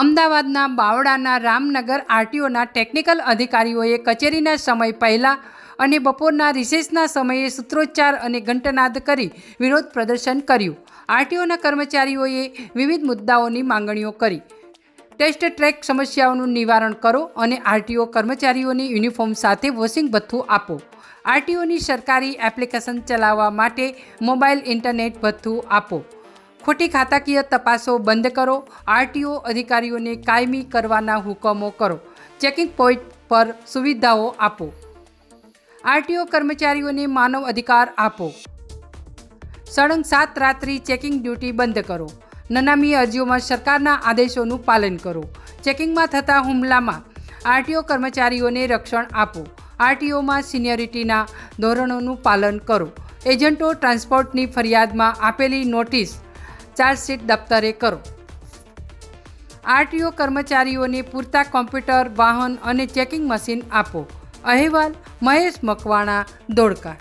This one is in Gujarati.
અમદાવાદના બાવળાના રામનગર આરટીઓના ટેકનિકલ અધિકારીઓએ કચેરીના સમય પહેલાં અને બપોરના રિસેસના સમયે સૂત્રોચ્ચાર અને ઘંટનાદ કરી વિરોધ પ્રદર્શન કર્યું. આરટીઓના કર્મચારીઓએ વિવિધ મુદ્દાઓની માંગણીઓ કરી. ટેસ્ટ ટ્રેક સમસ્યાઓનું નિવારણ કરો અને આરટીઓ કર્મચારીઓની યુનિફોર્મ સાથે વોશિંગ ભથ્થું આપો. આરટીઓની સરકારી એપ્લિકેશન ચલાવવા માટે મોબાઈલ ઇન્ટરનેટ ભથ્થું આપો. ખોટી ખાતાકીય તપાસો બંધ કરો. આરટીઓ અધિકારીઓને કાયમી કરવાના હુકમો કરો. ચેકિંગ પોઈન્ટ પર સુવિધાઓ આપો. આરટીઓ કર્મચારીઓને માનવ અધિકાર આપો. સળંગ સાત રાત્રિ ચેકિંગ ડ્યુટી બંધ કરો. નનામી અરજીઓમાં સરકારના આદેશોનું પાલન કરો. ચેકિંગમાં થતા હુમલામાં આરટીઓ કર્મચારીઓને રક્ષણ આપો. આરટીઓમાં સિનિયરિટીના ધોરણોનું પાલન કરો. એજન્ટો ટ્રાન્સપોર્ટની ફરિયાદમાં આપેલી નોટિસ ચાર્જશીટ દફતરે કરો. આરટીઓ કર્મચારીઓને પૂરતા કોમ્પ્યુટર, વાહન અને ચેકિંગ મશીન આપો. અહેવાલ મહેશ મકવાણા, દોડકા.